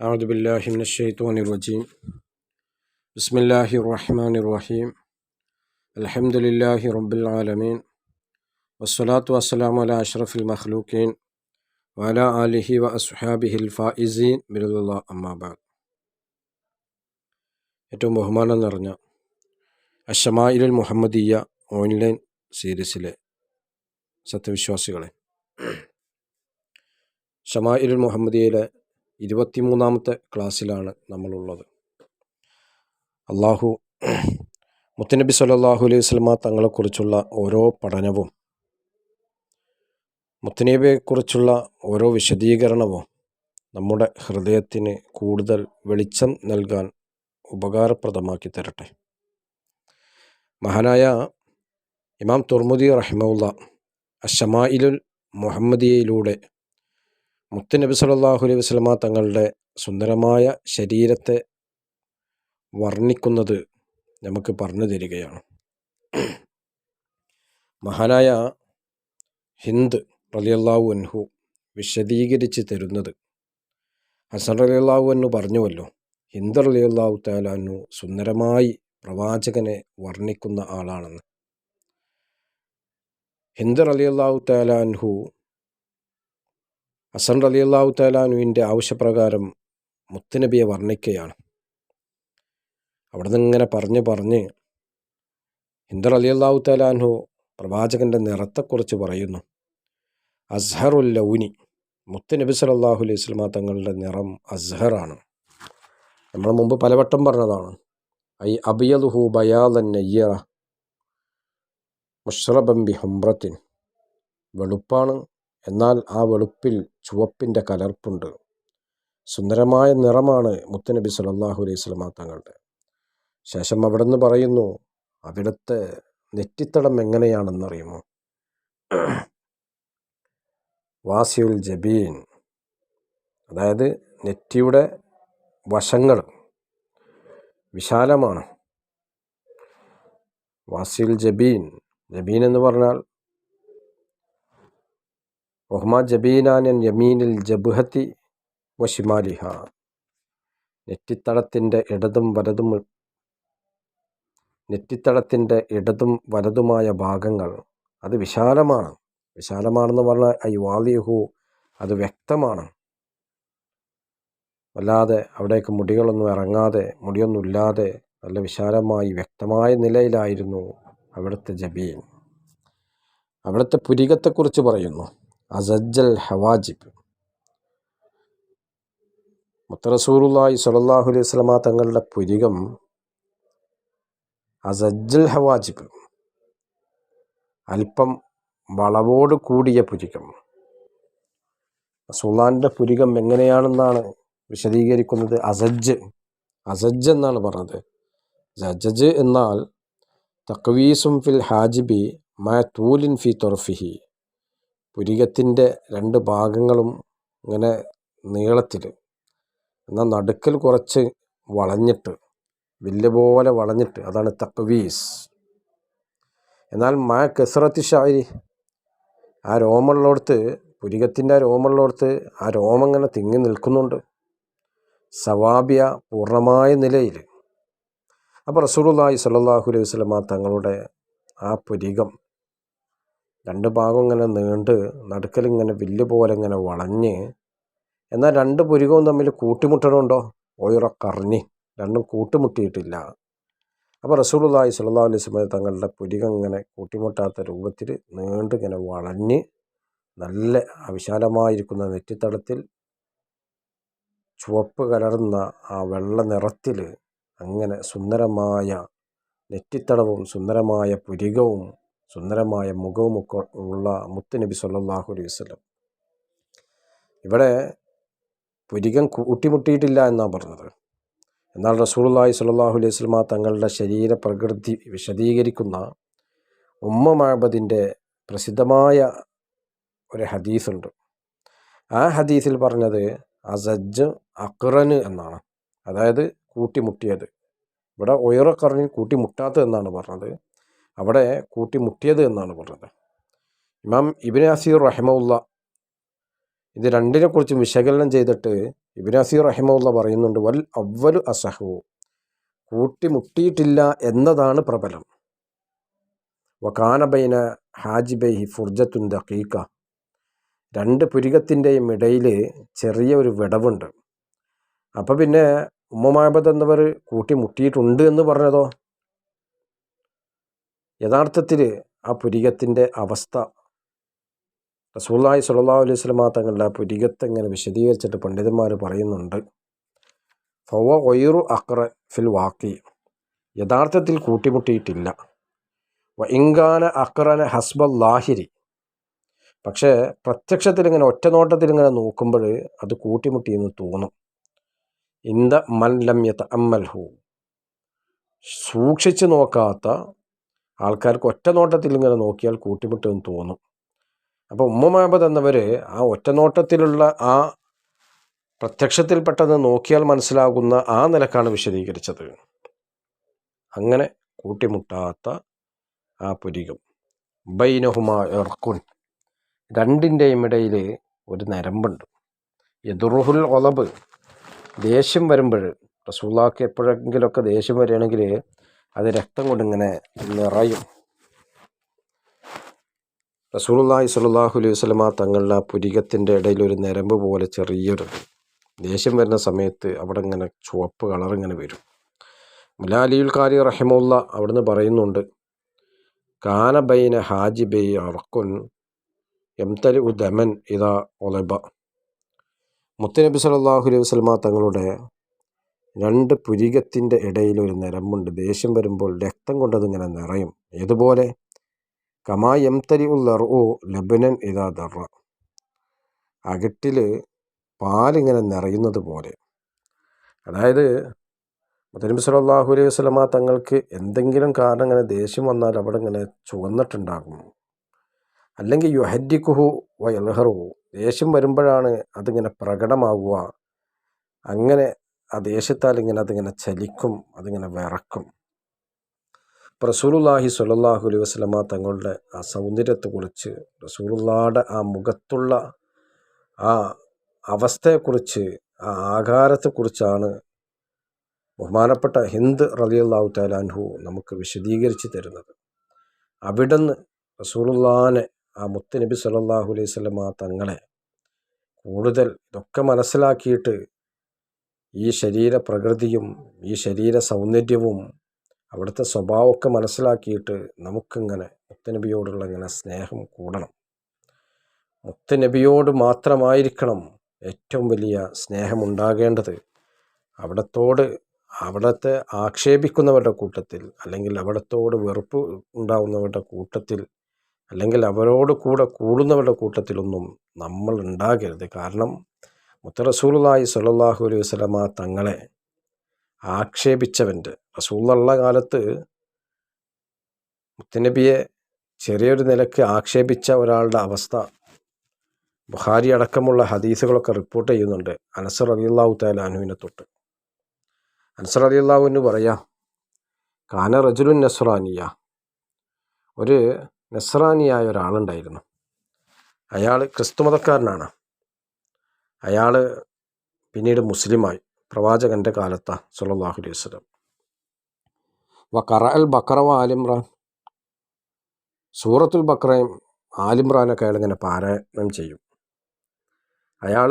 أعوذ بالله من الشيطان الرجيم بسم الله الرحمن الرحيم الحمد لله رب العالمين والصلاة والسلام على أشرف المخلوقين وعلى آله وأصحابه الفائزين برضا الله أما بعد ഏറ്റവും ബഹുമാനം നിറഞ്ഞ അഷമായിലുൽ മുഹമ്മദീയ ഓൺലൈൻ സീരീസിലെ സത്യവിശ്വാസികളെ ഷമായിലുൽ മുഹമ്മദിയയിലെ ഇരുപത്തിമൂന്നാമത്തെ ക്ലാസ്സിലാണ് നമ്മളുള്ളത്. അള്ളാഹു മുത്തനബി സല്ലാഹു അലൈഹി വസ്ലമ തങ്ങളെക്കുറിച്ചുള്ള ഓരോ പഠനവും മുത്തനബിയെക്കുറിച്ചുള്ള ഓരോ വിശദീകരണവും നമ്മുടെ ഹൃദയത്തിന് കൂടുതൽ വെളിച്ചം നൽകാൻ ഉപകാരപ്രദമാക്കി തരട്ടെ. മഹാനായ ഇമാം തുർമുദി റഹിമുള്ള അഷമായിലുൽ മുഹമ്മദിയയിലൂടെ മുത്തുനബി സല്ലാഹു അലൈഹി വസ്ലമ തങ്ങളുടെ സുന്ദരമായ ശരീരത്തെ വർണിക്കുന്നത് നമുക്ക് പറഞ്ഞു തരികയാണ്. മഹാനായ ഹിന്ദ് റലിയല്ലാഹു അൻഹു വിശദീകരിച്ച് തരുന്നത് ഹസൻ റലിയല്ലാഹു അന്നു പറഞ്ഞുവല്ലോ ഹിന്ദ് റലിയല്ലാഹു താലാനു സുന്ദരമായി പ്രവാചകനെ വർണിക്കുന്ന ആളാണെന്ന്. ഹിന്ദ് റലിയല്ലാഹു താലാൻഹു ഹസൻ അലി അള്ളാഹു താലാനുവിന്റെ ആവശ്യപ്രകാരം മുത്തുനബിയെ വർണിക്കുകയാണ് അവിടെ നിന്ന് ഇങ്ങനെ പറഞ്ഞ് പറഞ്ഞ് ഹിന്ദർ അലി അള്ളാഹു താലാൻഹു പ്രവാചകന്റെ നിറത്തെക്കുറിച്ച് പറയുന്നു. അസ്ഹറുൽ ലൗനി മുത്തുനബി സലാഹു അലൈഹി സ്വലമ തങ്ങളുടെ നിറം അസ്ഹറാണ്. നമ്മൾ മുമ്പ് പലവട്ടം പറഞ്ഞതാണ്. ഐ അബിയലുഹു ബയാലൻ നെയ്യറ മുഷറബംബി ഹുംറത്തിൻ വെളുപ്പാണ് എന്നാൽ ആ വെളുപ്പിൽ ചുവപ്പിന്റെ കലർപ്പുണ്ട്. സുന്ദരമായ നിറമാണ് മുത്തനബി സലല്ലാഹു അലൈഹി സ്വലമാ തങ്ങളുടെ. ശേഷം അവിടെ നിന്ന് പറയുന്നു അവിടുത്തെ നെറ്റിത്തടം എങ്ങനെയാണെന്നറിയുമോ? വാസിയുൽ ജബീൻ. അതായത് നെറ്റിയുടെ വശങ്ങൾ വിശാലമാണ്. വാസിൽ ജബീൻ. ജബീൻ എന്ന് പറഞ്ഞാൽ ഒഹ്മ ജബീനാനൻ യമീനിൽ ജബുഹത്തി വശിമാലിഹ നെറ്റിത്തടത്തിന്റെ ഇടതും വലതും നെറ്റിത്തടത്തിന്റെ ഇടതും വലതുമായ ഭാഗങ്ങൾ. അത് വിശാലമാണ്. വിശാലമാണെന്ന് പറഞ്ഞാൽ ഐ വാലിഹു അത് വ്യക്തമാണ്. വല്ലാതെ അവിടേക്ക് മുടികളൊന്നും ഇറങ്ങാതെ മുടിയൊന്നുമില്ലാതെ നല്ല വിശാലമായി വ്യക്തമായ നിലയിലായിരുന്നു അവിടുത്തെ ജബീൻ. അവിടുത്തെ പുരികത്തെക്കുറിച്ച് പറയുന്നു. അസജ്ജൽ ഹവാജിബ്. മുത്തറസൂറുല്ലായി സലല്ലാഹു അലൈഹി സ്വലമ തങ്ങളുടെ പുരികം അസജ്ജൽ ഹവാജിബ്. അല്പം വളവോട് കൂടിയ പുരികം. സുൽത്താന്റെ പുരികം എങ്ങനെയാണെന്നാണ് വിശദീകരിക്കുന്നത്? അസജ്ജ് അസജ്ജ് എന്നാണ് പറഞ്ഞത്. ജജജ് എന്നാൽ തക്വീസും ഫിൽ ഹാജിബി മ തൂലിൻ ഫി തൊറഫിഹി പുരികത്തിന്റെ രണ്ട് ഭാഗങ്ങളും ഇങ്ങനെ നീളത്തിൽ എന്നാൽ നടുക്കൽ കുറച്ച് വളഞ്ഞിട്ട് വില്ല് പോലെ വളഞ്ഞിട്ട് അതാണ് തക്വീസ്. എന്നാൽ മാ കെസറത്തി ഷാരി ആ രോമുള്ളോടത്ത് പുരികത്തിന്റെ ആ രോമുള്ളോടത്ത് ആ രോമം ഇങ്ങനെ തിങ്ങി നിൽക്കുന്നുണ്ട്. സവാബിയ പൂർണമായ നിലയിൽ. അപ്പോൾ റസൂലുള്ളാഹി സ്വല്ലല്ലാഹു അലൈഹി വസ്ലമ തങ്ങളുടെ ആ പുരികം രണ്ട് ഭാഗം ഇങ്ങനെ നീണ്ട് നടുക്കലിങ്ങനെ വില്ല് പോലെ ഇങ്ങനെ വളഞ്ഞ്. എന്നാൽ രണ്ട് പുരുകവും തമ്മിൽ കൂട്ടിമുട്ടണമുണ്ടോ ഓയുറ കറിഞ്ഞ്. രണ്ടും കൂട്ടിമുട്ടിയിട്ടില്ല. അപ്പോൾ റസൂലുള്ളാഹി സ്വല്ലല്ലാഹു അലൈഹി വസല്ലം തങ്ങളുടെ പുരികം ഇങ്ങനെ കൂട്ടിമുട്ടാത്ത രൂപത്തിൽ നീണ്ട് ഇങ്ങനെ വളഞ്ഞ് നല്ല വിശാലമായിരിക്കുന്ന നെറ്റിത്തടത്തിൽ ചുവപ്പ് കലർന്ന ആ വെള്ള നിറത്തിൽ അങ്ങനെ സുന്ദരമായ നെറ്റിത്തടവും സുന്ദരമായ പുരികവും സുന്ദരമായ മുഖവുമൊക്കെ ഉള്ള മുത്തുനബി സല്ലാഹു അലൈഹി വസ്ലം ഇവിടെ പുരികം കൂട്ടിമുട്ടിയിട്ടില്ല എന്നാണ് പറഞ്ഞത്. എന്നാൽ റസൂൾല്ലാഹി സ്വല്ലല്ലാഹു അലൈഹി വസ്ലമ തങ്ങളുടെ ശരീരപ്രകൃതി വിശദീകരിക്കുന്ന ഉമ്മ മഹബദിന്റെ പ്രസിദ്ധമായ ഒരു ഹദീസുണ്ട്. ആ ഹദീസിൽ പറഞ്ഞത് അസജ് അക്റന് എന്നാണ്. അതായത് കൂട്ടിമുട്ടിയത്. ഇവിടെ ഉയറക്കറിഞ്ഞ് കൂട്ടിമുട്ടാത്തത് എന്നാണ് പറഞ്ഞത്. അവിടെ കൂട്ടിമുട്ടിയത് എന്നാണ് പറഞ്ഞത്. ഇമാം ഇബിൻ അസീർ റഹിമുള്ള ഇത് രണ്ടിനെക്കുറിച്ചും വിശകലനം ചെയ്തിട്ട് ഇബിനാസീർ റഹിമുള്ള പറയുന്നുണ്ട് വൽ അവലു അസഹു. കൂട്ടിമുട്ടിയിട്ടില്ല എന്നതാണ് പ്രബലം. വക്കാനബൈന ഹാജിബൈഹി ഫുർജത്തുൻ ദഖീക്ക രണ്ട് പുരികത്തിന്റെയും ഇടയിൽ ചെറിയ ഒരു വിടവുണ്ട്. അപ്പോൾ പിന്നെ ഉമ്മമാബദ് എന്നവർ കൂട്ടിമുട്ടിയിട്ടുണ്ട് എന്ന് പറഞ്ഞതോ? യഥാർത്ഥത്തിൽ ആ പുരികത്തിന്റെ അവസ്ഥ. റസൂല്ലായി സുല്ലാ അലൈഹി സ്വലമാ തങ്ങളുടെ ആ പുരികത്തെ ഇങ്ങനെ വിശദീകരിച്ചിട്ട് പണ്ഡിതന്മാർ പറയുന്നുണ്ട്. ഫവ ഒയറു അക്ര ഫിൽ വാക്കി യഥാർത്ഥത്തിൽ കൂട്ടിമുട്ടിയിട്ടില്ല. ഇങ്കാന അക്രന ഹസ്ബൽ ലാഹിരി. പക്ഷേ പ്രത്യക്ഷത്തിൽ ഇങ്ങനെ ഒറ്റ നോട്ടത്തിൽ ഇങ്ങനെ നോക്കുമ്പോൾ അത് കൂട്ടിമുട്ടി എന്ന് തോന്നും ഇന്ത മല്ലമ്യത്ത അമ്മൽഹു സൂക്ഷിച്ചു നോക്കാത്ത ആൾക്കാർക്ക് ഒറ്റ നോട്ടത്തിൽ ഇങ്ങനെ നോക്കിയാൽ കൂട്ടിമുട്ടെന്ന് തോന്നും. അപ്പോൾ ഉമ്മമാബദ് എന്നവർ ആ ഒറ്റ നോട്ടത്തിലുള്ള ആ പ്രത്യക്ഷത്തിൽ പെട്ടെന്ന് നോക്കിയാൽ മനസ്സിലാകുന്ന ആ നിലക്കാണ് വിശദീകരിച്ചത്. അങ്ങനെ കൂട്ടിമുട്ടാത്ത ആ പുരികം. ബൈനഹുമാ ഇറക്കുൻ രണ്ടിന്റെയും ഇടയിൽ ഒരു നരമ്പുണ്ട്. എതുറുഹുൽ ഒലബ് ദേഷ്യം വരുമ്പോൾ റസൂള്ളാക്ക് എപ്പോഴെങ്കിലുമൊക്കെ ദേഷ്യം വരികയാണെങ്കിൽ അത് രക്തം കൊണ്ടിങ്ങനെ നിറയും. റസൂലുള്ളാഹി സ്വല്ലല്ലാഹു അലൈഹി വസല്ലമ തങ്ങളുടെ ആ പുരികത്തിന്റെ ഇടയിൽ ഒരു നരമ്പ് പോലെ ചെറിയൊരു ദേഷ്യം വരുന്ന സമയത്ത് അവിടെ ഇങ്ങനെ ചുവപ്പ് കളർ ഇങ്ങനെ വരും. മുലാലിയുൽ കാരി റഹിമുള്ള അവിടുന്ന് പറയുന്നുണ്ട് കാനബൈന ഹാജിബൈ അറക്കുൻ എംതലി ഉദമൻ ഇതാ ഒലബ. മുത്തനബി സല്ലാഹു അലൈഹി വസ്ലമ തങ്ങളുടെ രണ്ട് പുരികത്തിന്റെ ഇടയിൽ ഒരു നിരമ്പുണ്ട്. ദേഷ്യം വരുമ്പോൾ രക്തം കൊണ്ടതിങ്ങനെ നിറയും. ഏതുപോലെ? കമാ ഉള്ളർ ഓ ലബനൻ ഇതാ ദറ. അകട്ടിൽ പാലിങ്ങനെ നിറയുന്നത് പോലെ അതായത് മുത്തനബി സലാഹു അലൈഹി വസ്ലമ തങ്ങൾക്ക് എന്തെങ്കിലും കാരണം ഇങ്ങനെ ദേഷ്യം വന്നാൽ അവിടെ ഇങ്ങനെ ചുവന്നിട്ടുണ്ടാകും. അല്ലെങ്കിൽ യുഹരിക്കുഹു വയൽഹറുഹു ദേഷ്യം വരുമ്പോഴാണ് അതിങ്ങനെ പ്രകടമാകുക അങ്ങനെ ആ ദേഷ്യത്താൽ ഇങ്ങനെ അതിങ്ങനെ ചലിക്കും അതിങ്ങനെ വിറക്കും. റസൂലുല്ലാഹി സ്വല്ലല്ലാഹു അലൈഹി വസ്ലമ തങ്ങളുടെ ആ സൗന്ദര്യത്തെക്കുറിച്ച് റസൂലുള്ളാടെ ആ മുഖത്തുള്ള ആ അവസ്ഥയെക്കുറിച്ച് ആ ആകാരത്തെക്കുറിച്ചാണ് ബഹുമാനപ്പെട്ട ഹിന്ദ് റലിയല്ലാഹു താലാൻഹു നമുക്ക് വിശദീകരിച്ച് തരുന്നത്. അവിടുന്ന് റസൂലുള്ളാനെ ആ മുത്ത് നബി അലൈഹി സ്വലമ തങ്ങളെ കൂടുതൽ ഇതൊക്കെ മനസ്സിലാക്കിയിട്ട് ഈ ശരീര പ്രകൃതിയും ഈ ശരീര സൗന്ദര്യവും അവിടുത്തെ സ്വഭാവമൊക്കെ മനസ്സിലാക്കിയിട്ട് നമുക്കിങ്ങനെ മുത്തനബിയോടുള്ള ഇങ്ങനെ സ്നേഹം കൂടണം. മുത്തനബിയോട് മാത്രമായിരിക്കണം ഏറ്റവും വലിയ സ്നേഹമുണ്ടാകേണ്ടത്. അവിടത്തോട് അവിടത്തെ ആക്ഷേപിക്കുന്നവരുടെ കൂട്ടത്തിൽ അല്ലെങ്കിൽ അവിടത്തോട് വെറുപ്പ് ഉണ്ടാകുന്നവരുടെ കൂട്ടത്തിൽ അല്ലെങ്കിൽ അവരോട് കൂടെ കൂടുന്നവരുടെ കൂട്ടത്തിലൊന്നും നമ്മൾ ഉണ്ടാകരുത്. കാരണം മുത്ത റസൂലുള്ളാഹി സല്ലാഹു അലൈഹി വസ്ലമ തങ്ങളെ ആക്ഷേപിച്ചവന്റെ റസൂലുള്ള കാലത്ത് മുത്തനബിയെ ചെറിയൊരു നിലയ്ക്ക് ആക്ഷേപിച്ച ഒരാളുടെ അവസ്ഥ ബുഹാരി അടക്കമുള്ള ഹദീസുകളൊക്കെ റിപ്പോർട്ട് ചെയ്യുന്നുണ്ട്. അനസർ അലിയല്ലാഹു താലാനുവിനെ തൊട്ട്. അനസർ അലിയല്ലാഹുവിന് പറയാം കാന റജുലുൻ നസ്രാനിയ. ഒരു നസ്രാനിയായ ഒരാളുണ്ടായിരുന്നു. അയാൾ ക്രിസ്തുമതക്കാരനാണ് അയാൾ പിന്നീട് മുസ്ലിമായി പ്രവാചകന്റെ കാലത്താ സുല്ലാഹു അലൈഹി വസ്ലം വക്കറ അൽ വ ആലിമ്രാൻ സൂറത്തുൽ ബക്രയും ആലിമ്രാനൊക്കെ അയാൾ ഇങ്ങനെ പാരായണം ചെയ്യും. അയാൾ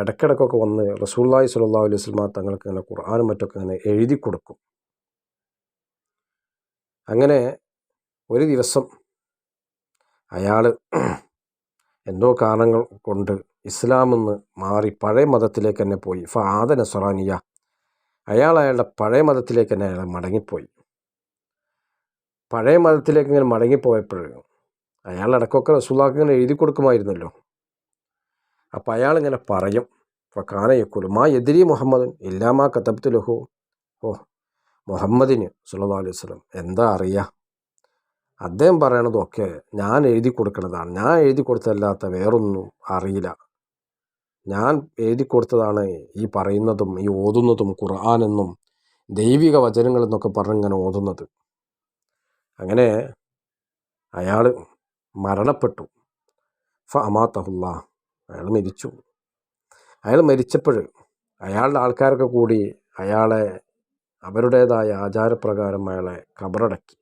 ഇടയ്ക്കിടയ്ക്കൊക്കെ വന്ന് റസൂല്ലായി സുല്ലാ അലൈഹി സ്വലമ തങ്ങൾക്ക് ഇങ്ങനെ ഖുർആാനും മറ്റൊക്കെ ഇങ്ങനെ എഴുതി കൊടുക്കും. അങ്ങനെ ഒരു ദിവസം അയാൾ എന്തോ കാരണങ്ങൾ കൊണ്ട് ഇസ്ലാമെന്ന് മാറി പഴയ മതത്തിലേക്ക് തന്നെ പോയി. ഫാദ നസറാനിയ അയാൾ അയാളുടെ പഴയ മതത്തിലേക്ക് തന്നെ അയാൾ മടങ്ങിപ്പോയി. പഴയ മതത്തിലേക്ക് ഇങ്ങനെ മടങ്ങിപ്പോയപ്പോൾ അയാൾ ഇടയ്ക്കൊക്കെ റസൂലാക്ക് ഇങ്ങനെ എഴുതി കൊടുക്കുമായിരുന്നല്ലോ. അപ്പോൾ അയാളിങ്ങനെ പറയും അപ്പോൾ കാനയക്കുലു മാ എതിരി മുഹമ്മദൻ ഇല്ലാമാ കത്തബ്തു ലഹു. ഓ മുഹമ്മദിന് സുല്ലാ അലൈഹി വസ്ലം എന്താ അറിയാം? അദ്ദേഹം പറയണതൊക്കെ ഞാൻ എഴുതി കൊടുക്കണതാണ്. ഞാൻ എഴുതി കൊടുത്തല്ലാത്ത വേറൊന്നും അറിയില്ല. ഞാൻ എഴുതി കൊടുത്തതാണ് ഈ പറയുന്നതും ഈ ഓതുന്നതും ഖുർആാനെന്നും ദൈവിക വചനങ്ങളെന്നൊക്കെ പറഞ്ഞിങ്ങനെ ഓതുന്നത്. അങ്ങനെ അയാൾ മരണപ്പെട്ടു. ഫ അമാത്തഹുല്ല അയാൾ മരിച്ചു. അയാൾ മരിച്ചപ്പോൾ അയാളുടെ ആൾക്കാരൊക്കെ കൂടി അയാളെ അവരുടേതായ ആചാരപ്രകാരം അയാളെ കബറടക്കി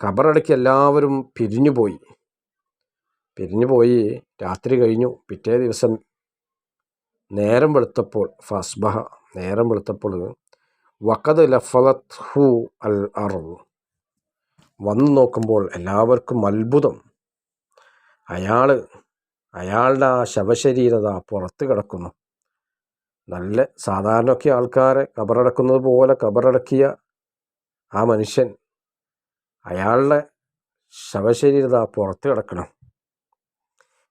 കബറടക്കി എല്ലാവരും പിരിഞ്ഞുപോയി. പിരിഞ്ഞുപോയി. രാത്രി കഴിഞ്ഞു. പിറ്റേ ദിവസം നേരം വെളുത്തപ്പോൾ ഫസ്ബഹ നേരം വെളുത്തപ്പോൾ വക്കത് ലഫലത് ഹു അൽ അറു വന്നു നോക്കുമ്പോൾ എല്ലാവർക്കും അത്ഭുതം. അയാൾ അയാളുടെ ആ ശവശരീരത പുറത്ത് കിടക്കുന്നു. നല്ല സാധാരണയൊക്കെ ആൾക്കാരെ കബറടക്കുന്നത് പോലെ കബറടക്കിയ ആ മനുഷ്യൻ അയാളുടെ ശവശരീരത പുറത്ത് കിടക്കണം.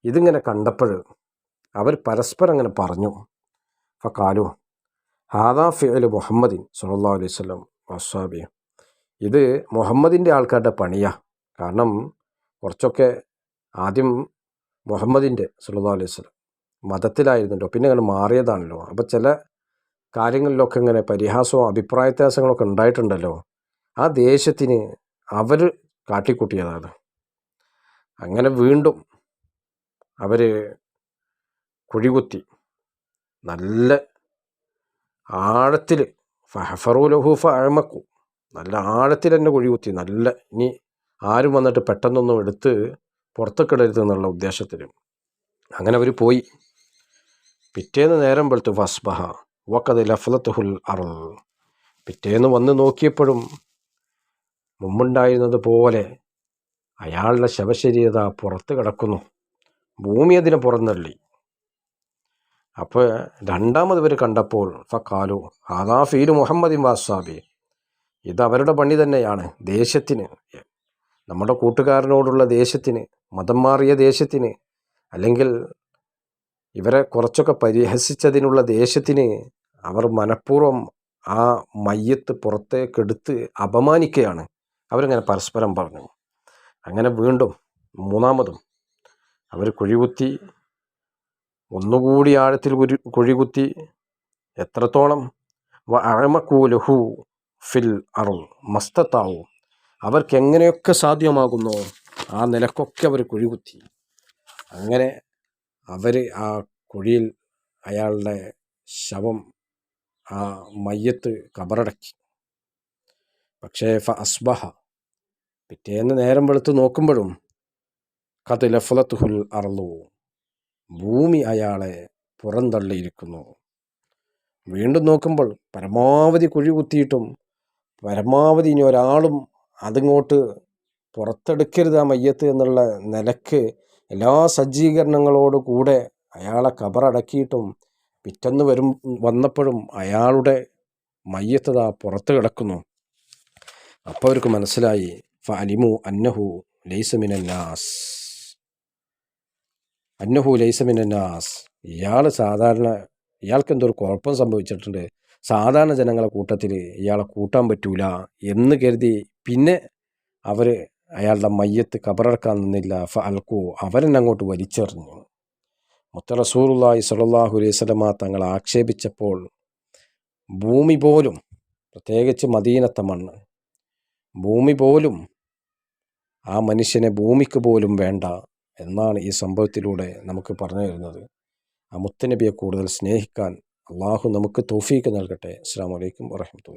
ഇതിങ്ങനെ കണ്ടപ്പോൾ അവർ പരസ്പരം അങ്ങനെ പറഞ്ഞു. ഫക്കാലു ഹാദാ ഫിഅൽ മുഹമ്മദിൻ സല്ലാ അലൈഹി സ്വലം വസ്വാബി ഇത് മുഹമ്മദിന്റെ ആൾക്കാരുടെ പണിയാ. കാരണം കുറച്ചൊക്കെ ആദ്യം മുഹമ്മദിന്റെ സല്ലാ അലൈഹി സ്വലം മതത്തിലായിരുന്നല്ലോ പിന്നെ അങ്ങനെ മാറിയതാണല്ലോ. അപ്പോൾ ചില കാര്യങ്ങളിലൊക്കെ ഇങ്ങനെ പരിഹാസവും അഭിപ്രായ വ്യത്യാസങ്ങളൊക്കെ ഉണ്ടായിട്ടുണ്ടല്ലോ. ആ ദേശത്തിന് അവർ കാട്ടിക്കൂട്ടിയതാണ്. അങ്ങനെ വീണ്ടും അവർ കുഴികുത്തി. നല്ല ആഴത്തിൽ ഫഹഫറു ലഹൂഫ അഴമക്കു നല്ല ആഴത്തിൽ തന്നെ കുഴികുത്തി. നല്ല ഇനി ആരും വന്നിട്ട് പെട്ടെന്നൊന്നും എടുത്ത് പുറത്തേക്കിടരുത് എന്നുള്ള ഉദ്ദേശത്തിൽ അങ്ങനെ അവർ പോയി. പിറ്റേന്ന് നേരം വെളുത്തു ഫസ്ബഹ. വക്കത് ലഫലത്തുഹുൽ അറു പിറ്റേന്ന് വന്ന് നോക്കിയപ്പോഴും മുമ്പുണ്ടായിരുന്നത് പോലെ അയാളുടെ ശവശരീരത പുറത്ത് കിടക്കുന്നു. ഭൂമി അതിനെ പുറന്നള്ളി അപ്പോൾ രണ്ടാമത് ഇവർ കണ്ടപ്പോൾ ഫക്കാലു ആദാ ഫീലു മുഹമ്മദിൻ വാസാബി. ഇത് അവരുടെ പണി തന്നെയാണ് ദേശത്തിന്. നമ്മുടെ കൂട്ടുകാരനോടുള്ള ദേശത്തിന് മതം മാറിയ ദേശത്തിന് അല്ലെങ്കിൽ ഇവരെ കുറച്ചൊക്കെ പരിഹസിച്ചതിനുള്ള ദേശത്തിന് അവർ മനഃപൂർവം ആ മയ്യത്ത് പുറത്തേക്കെടുത്ത് അപമാനിക്കുകയാണ്. അവരിങ്ങനെ പരസ്പരം പറഞ്ഞു. അങ്ങനെ വീണ്ടും മൂന്നാമതും അവർ കുഴികുത്തി ഒന്നുകൂടി ആഴത്തിൽ കുരു കുഴികുത്തി എത്രത്തോളം അഴമക്കൂലഹു ഫിൽ അറു മസ്തത്താവും. അവർക്ക് എങ്ങനെയൊക്കെ സാധ്യമാകുന്നോ ആ നിലക്കൊക്കെ അവർ കുഴികുത്തി. അങ്ങനെ അവർ ആ കുഴിയിൽ അയാളുടെ ശവം ആ മയ്യത്ത് കബറടക്കി. പക്ഷേ ഫ അസ്ബഹ പിറ്റേന്ന് നേരം വെളുത്ത് നോക്കുമ്പോഴും കത് ലഫലത്തുഹുൽ ഭൂമി അയാളെ പുറന്തള്ളിയിരിക്കുന്നു. വീണ്ടും നോക്കുമ്പോൾ പരമാവധി കുഴി കുത്തിയിട്ടും പരമാവധി ഇനി ഒരാളും അതിങ്ങോട്ട് പുറത്തെടുക്കരുത് ആ മയ്യത്ത് എന്നുള്ള നിലയ്ക്ക് എല്ലാ സജ്ജീകരണങ്ങളോട് കൂടെ അയാളെ കബറടക്കിയിട്ടും പിറ്റന്ന് വരും വന്നപ്പോഴും അയാളുടെ മയ്യത്തത പുറത്ത് കിടക്കുന്നു. അപ്പോൾ അവർക്ക് മനസ്സിലായി ഫലിമു അന്നഹു ലൈസമിനാസ് അന്നഹു ലൈസമിനാസ് ഇയാൾ സാധാരണ ഇയാൾക്ക് എന്തോ ഒരു കുഴപ്പം സംഭവിച്ചിട്ടുണ്ട്. സാധാരണ ജനങ്ങളെ കൂട്ടത്തിൽ ഇയാളെ കൂട്ടാൻ പറ്റൂല എന്ന് കരുതി പിന്നെ അവർ അയാളുടെ മയ്യത്ത് കബറടക്കാൻ നിന്നില്ല. ഫ അൽക്കു അവരെന്നെ അങ്ങോട്ട് വലിച്ചെറിഞ്ഞു. മുത്ത റസൂറുല്ലാഹി സലാഹു അലൈഹി സ്വലമ തങ്ങൾ ആക്ഷേപിച്ചപ്പോൾ ഭൂമി പോലും പ്രത്യേകിച്ച് മദീനത്തെ മണ്ണ് ഭൂമി പോലും ആ മനുഷ്യനെ ഭൂമിക്ക് പോലും വേണ്ട എന്നാണ് ഈ സംഭവത്തിലൂടെ നമുക്ക് പറഞ്ഞു തരുന്നത്. ആ മുത്തനബിയെ കൂടുതൽ സ്നേഹിക്കാൻ അള്ളാഹു നമുക്ക് തോഫീക്ക് നൽകട്ടെ. അസ്സാം വലൈക്കും വാഹമത്തുള്ള